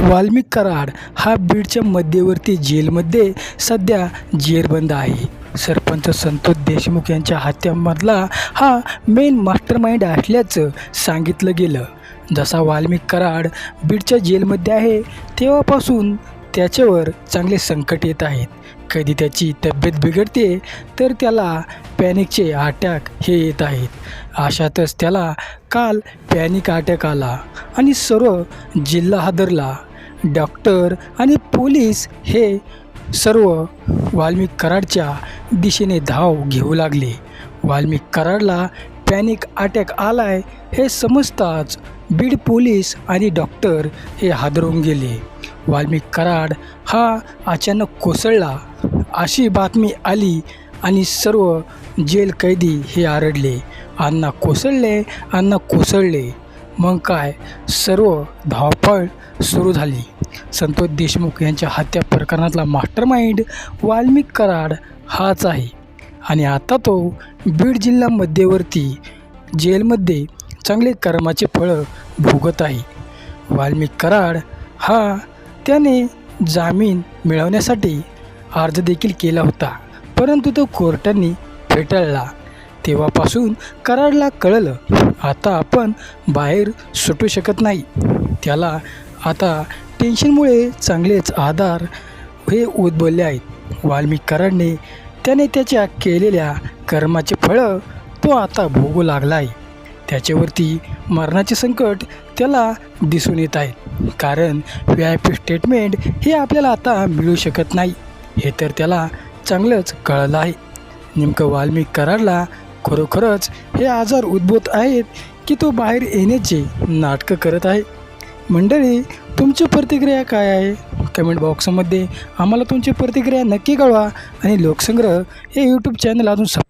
वाल्मिक कराड हा बीडच्या मध्यवर्ती जेलमध्ये सध्या जेरबंद आहे. सरपंच संतोष देशमुख यांच्या हत्यामधला हा मेन मास्टरमाइंड असल्याचं सांगितलं गेलं. जसा वाल्मिक कराड बीडच्या जेलमध्ये आहे तेव्हापासून त्याच्यावर चांगले संकट येत आहेत. कधी त्याची तब्येत बिघडते तर त्याला पॅनिकचे अटॅक हे येत आहेत. अशातच त्याला काल पॅनिक अटॅक आला आणि सर्व जिल्हा हादरला. डॉक्टर आणि पोलीस हे सर्व वाल्मिक कराडच्या दिशेने धाव घेऊ लागले. वाल्मिक कराडला पॅनिक अटॅक आलाय हे समजताच बीड पोलीस आणि डॉक्टर हे हादरून गेले. वाल्मिक कराड हा अचानक कोसळला अशी बातमी आली आणि सर्व जेल कैदी हे आरडले. अण्णा कोसळले अण्णा कोसळले. मग काय? सर्व धावपळ सुरू झाली. संतोष देशमुख यांच्या हत्या प्रकरणातला मास्टर माइंड वाल्मिक कराड हाच आहे. आणि आता तो बीड जिल्हा मध्यवर्ती जेलमध्ये चांगले कर्माचे फळं भोगत आहे. वाल्मिक कराड हा त्याने जामीन मिळवण्यासाठी अर्ज देखील केला होता. परंतु तो कोर्टाने फेटाळला. तेव्हापासून कराडला कळलं आता आपण बाहेर सुटू शकत नाही. त्याला आता टेन्शनमुळे चांगलेच आधार हे उद्भवले आहेत. वाल्मिकरांनी कराडने त्याने त्याच्या केलेल्या कर्माचे फळं तो आता भोगू लागला आहे त्याच्यावरती मरणाचे संकट त्याला दिसून येत आहे. कारण व्ही आय पी स्टेटमेंट हे आपल्याला आता मिळू शकत नाही. हे तर त्याला चांगलंच कळलं आहे. नेमकं वाल्मिक कराडला खरोखरच हे आजार उद्भूत आहेत की तो बाहेर येण्याचे नाटकं करत आहे. मंडळी तुमची प्रतिक्रिया काय आहे? कमेंट बॉक्समध्ये आम्हाला तुमची प्रतिक्रिया नक्की कळवा आणि लोकसंग्रह हे यूट्यूब चॅनल अजून सब